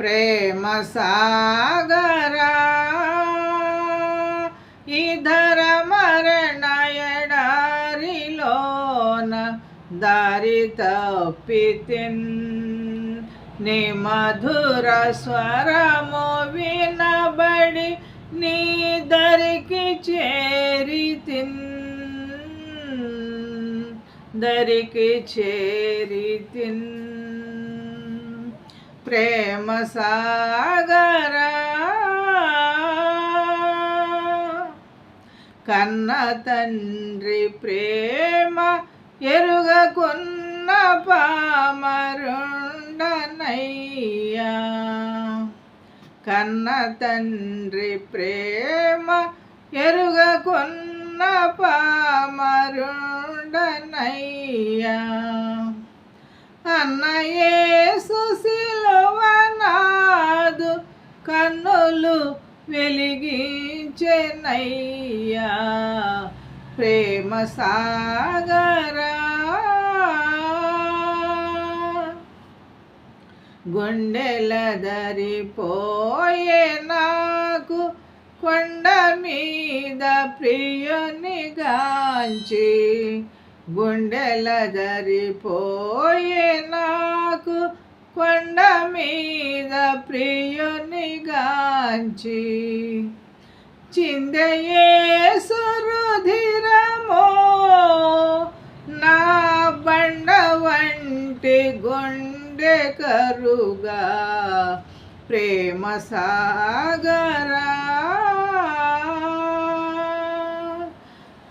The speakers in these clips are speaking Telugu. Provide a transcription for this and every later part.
ప్రేమ సాగరా. ఇధర మరణ ఎడారిలోన దారి తప్పితిన్ నీ మధుర స్వరము వినబడి నీ దరికి చేరితిన్ దరికి చేరితిన్ ప్రేమ సాగరా కన్న తండ్రి ప్రేమ ఎరుగకున్న పామరుండనయ్యా కన్న తండ్రి ప్రేమ ఎరుగకున్న పామరుండనయ్యా అన్నయేసు కన్నులు వెలిగించెనయ్యా ప్రేమ సాగరా. గుండెల దరిపోయే నాకు కొండ మీద ప్రియునిగాంచి గుండెల దరిపోయే నాకు కొండ మీద ప్రియునిగాంచి చిందయే సురుధిరమో నా బండ వంటి గుండె కరుగా ప్రేమ సాగరా.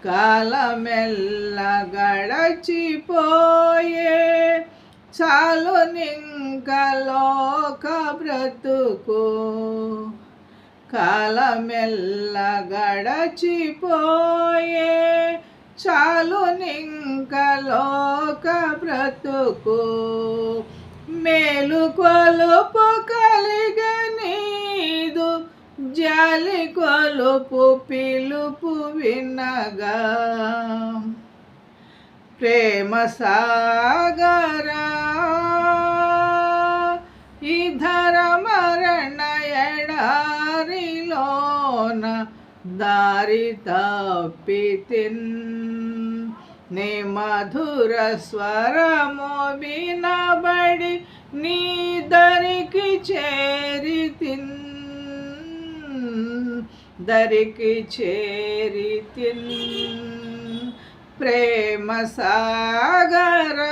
కాలమెల్ల గడచిపోయే చాలు నింక లోక బ్రతుకు. కాలమెల్ల గడచిపోయే చాలు నింక లోక బ్రతుకు. మేలు కొలుపు కలిగనీదు జాలి కొలుపు పిలుపు వినగా. ప్రేమ సాగరా దారి తప్పితిన్ నీ మధుర స్వరము వినబడి నీ దరికి చేరితిన్. దరికి చేరితిన్. ప్రేమ సాగరా